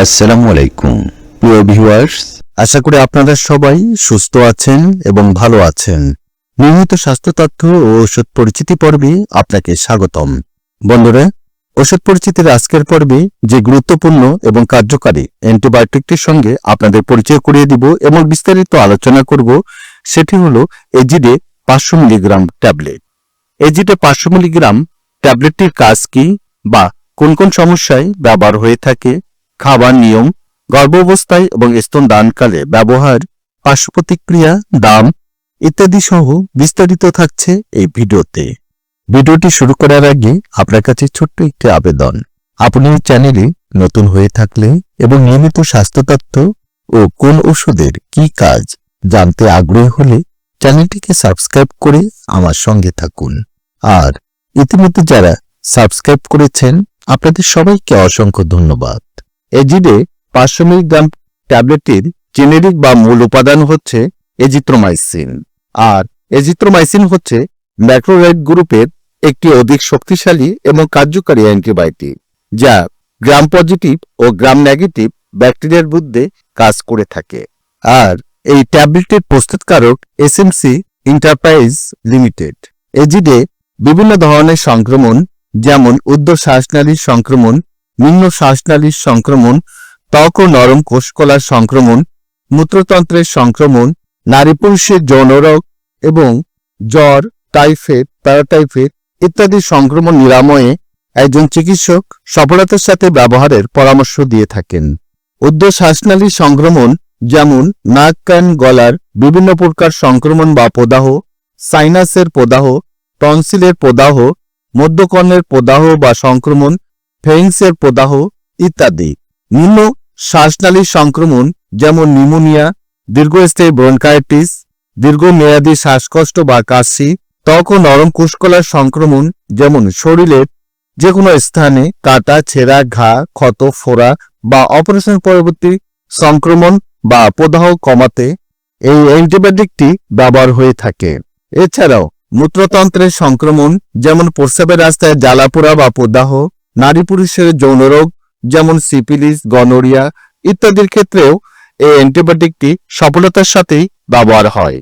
আসসালামু আলাইকুম। প্রিয় ভিউয়ার্স আশা করি আপনারা সবাই সুস্থ আছেন এবং ভালো আছেন। নিয়মিত স্বাস্থ্য তথ্য ও ওষুধ পরিচিতি পর্বে আপনাকে স্বাগতম। বন্ধুরা ওষুধ পরিচিতির আজকের পর্বে যে গুরুত্বপূর্ণ এবং কার্যকারী অ্যান্টিবায়োটিকটির সঙ্গে আপনাদের পরিচয় করিয়ে দিব এবং বিস্তারিত আলোচনা করব, সেটি হল এজিডে পাঁচশো মিলিগ্রাম ট্যাবলেট। এজিডে পাঁচশো মিলিগ্রাম ট্যাবলেটটির কাজ কি বা কোন কোন সমস্যায় ব্যবহার হয়ে থাকে খাবার নিয়ম, গর্ভাবস্থায় এবং স্তন দানকালে ব্যবহার পার্শ্ব প্রতিক্রিয়া দাম ইত্যাদি সহ বিস্তারিত থাকছে এই ভিডিওতে। ভিডিওটি শুরু করার আগে আপনার কাছে ছোট্ট একটি আবেদন। আপনি এই চ্যানেলে নতুন হয়ে থাকলে এবং নিয়মিত স্বাস্থ্য তথ্য ও কোন ওষুধের কি কাজ জানতে আগ্রহী হলে চ্যানেলটিকে সাবস্ক্রাইব করে আমার সঙ্গে থাকুন। আর ইতিমধ্যে যারা সাবস্ক্রাইব করেছেন, আপনাদের সবাইকে অসংখ্য ধন্যবাদ। এজিডে পাঁচশো মিলিগ্রাম ট্যাবলেটটির জেনেরিক বা মূল উপাদান হচ্ছে এজিথ্রোমাইসিন। আর এজিথ্রোমাইসিন হচ্ছে ম্যাক্রোরাইড গ্রুপের একটি অধিক শক্তিশালী এবং কার্যকারী অ্যান্টিবায়োটিক, যা গ্রাম পজিটিভ ও গ্রাম নেগেটিভ ব্যাকটেরিয়ার বিরুদ্ধে কাজ করে থাকে। আর এই ট্যাবলেটের প্রস্তুতকারক এসএমসি ইন্টারপ্রাইজ লিমিটেড। এজিডে বিভিন্ন ধরনের সংক্রমণ, যেমন উদ্ধ শ্বাসনালীর সংক্রমণ নিম্ন শ্বাসনালীর সংক্রমণ, ত্বক ও নরম কোষকলার সংক্রমণ, মূত্রতন্ত্রের সংক্রমণ, নারী পুরুষের যৌনরোগ এবং জ্বর, টাইফয়েড, প্যারাটাইফয়েড ইত্যাদি সংক্রমণ নিরাময়ে একজন চিকিৎসক সফলতার সাথে ব্যবহারের পরামর্শ দিয়ে থাকেন। উদ্ধ শ্বাসনালীর সংক্রমণ যেমন নাক, কান, গলার বিভিন্ন প্রকার সংক্রমণ বা প্রদাহ, সাইনাসের প্রদাহ, টনসিলের প্রদাহ, মধ্যকর্ণের প্রদাহ বা সংক্রমণ ফেইন্সের প্রদাহ ইত্যাদি। নিম্ন শ্বাসনালীর সংক্রমণ যেমন নিউমোনিয়া, দীর্ঘস্থায়ী ব্রনকাইটিস, দীর্ঘমেয়াদী শ্বাসকষ্ট বা কাশি, ত্বক ও নরম কুশকলার সংক্রমণ যেমন শরীরের যে কোনো স্থানে কাটা, ছেঁড়া, ঘা, ক্ষত, ফোড়া বা অপারেশন পরবর্তী সংক্রমণ বা প্রদাহ কমাতে এই অ্যান্টিবায়োটিকটি ব্যবহার হয়ে থাকে। এছাড়াও, মূত্রতন্ত্রের সংক্রমণ যেমন প্রস্রাবের রাস্তায় জ্বালাপোড়া বা প্রদাহ নারী পুরুষের যৌনরোগ যেমন সিপিলিস গনোরিয়া ইত্যাদির ক্ষেত্রেও এই অ্যান্টিবায়োটিকটি সফলতার সাথেই ব্যবহার হয়।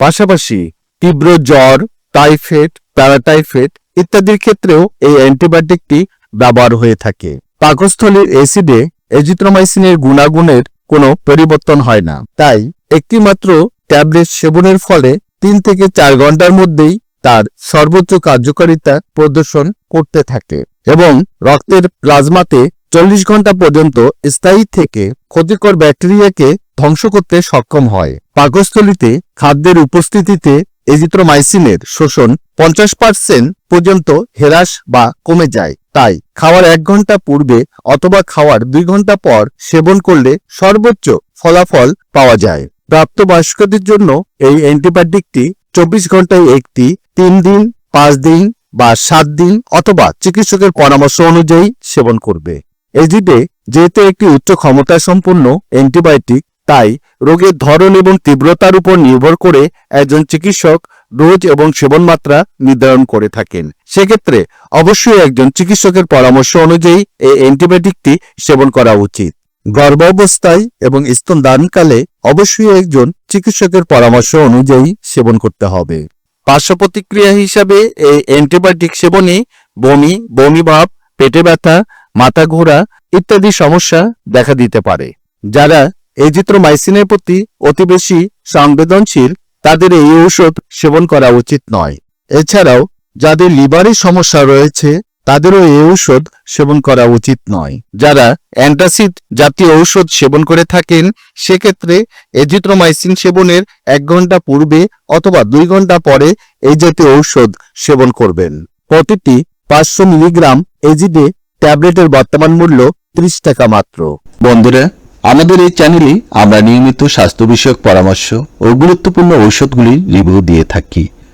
পাশাপাশি তীব্র জ্বর, টাইফয়েড, প্যারাটাইফয়েড ইত্যাদির ক্ষেত্রেও এই অ্যান্টিবায়োটিকটি ব্যবহার হয়ে থাকে। পাকস্থলীর অ্যাসিডে এজিথ্রোমাইসিনের গুণাগুণের কোনো পরিবর্তন হয় না। তাই একটিমাত্র ট্যাবলেট সেবনের ফলে তিন থেকে চার ঘণ্টার মধ্যেই তার সর্বোচ্চ কার্যকারিতা প্রদর্শন করতে থাকে। এবং রক্তের প্লাজমাতে চল্লিশ ঘণ্টা পর্যন্ত স্থায়ী থেকে ক্ষতিকর ব্যাকটেরিয়াকে ধ্বংস করতে সক্ষম হয়। পাকস্থলিতে খাদ্যের উপস্থিতিতে এজিথ্রোমাইসিনের শোষণ পঞ্চাশ পার্সেন্ট পর্যন্ত হ্রাস বা কমে যায়। তাই খাওয়ার এক ঘণ্টা পূর্বে অথবা খাওয়ার দুই ঘণ্টা পর সেবন করলে সর্বোচ্চ ফলাফল পাওয়া যায়। প্রাপ্তবয়স্কদের জন্য এই অ্যান্টিবায়োটিকটি চব্বিশ ঘন্টায় একটি, তিন দিন, পাঁচ দিন বা সাত দিন অথবা চিকিৎসকের পরামর্শ অনুযায়ী সেবন করবে। এজিডে যেহেতু একটি উচ্চ ক্ষমতা সম্পন্ন অ্যান্টিবায়োটিক, তাই রোগের ধরন এবং তীব্রতার উপর নির্ভর করে একজন চিকিৎসক ডোজ এবং সেবন মাত্রা নির্ধারণ করে থাকেন। সেক্ষেত্রে অবশ্যই একজন চিকিৎসকের পরামর্শ অনুযায়ী এই অ্যান্টিবায়োটিকটি সেবন করা উচিত। গর্ভাবস্থায় এবং স্তন দানকালে অবশ্যই একজন চিকিৎসকের পরামর্শ অনুযায়ী সেবন করতে হবে। পার্শ্ব প্রতিক্রিয়া হিসাবে এই অ্যান্টিবায়োটিক সেবনে বমি বমি ভাব, পেটে ব্যথা, মাথা ঘোরা ইত্যাদি সমস্যা দেখা দিতে পারে। যারা এজিথ্রোমাইসিনের প্রতি অতি বেশি সংবেদনশীল, তাদের এই ঔষধ সেবন করা উচিত নয়। এছাড়াও যাদের লিভারের সমস্যা রয়েছে তাদেরও এই ঔষধ সেবন করা উচিত নয়। যারা অ্যান্টাসিড জাতীয় ঔষধ সেবন করে থাকেন, সেক্ষেত্রে এজিথ্রোমাইসিন সেবনের এক ঘণ্টা পূর্বে অথবা দুই ঘণ্টা পরে এই জাতীয় ঔষধ সেবন করবেন। প্রতিটি পাঁচশো মিলিগ্রাম এজিডে ট্যাবলেটের বর্তমান মূল্য ত্রিশ টাকা মাত্র। বন্ধুরা, আমাদের এই চ্যানেলে আমরা নিয়মিত স্বাস্থ্য বিষয়ক পরামর্শ ও গুরুত্বপূর্ণ ঔষধগুলি রিভিউ দিয়ে থাকি।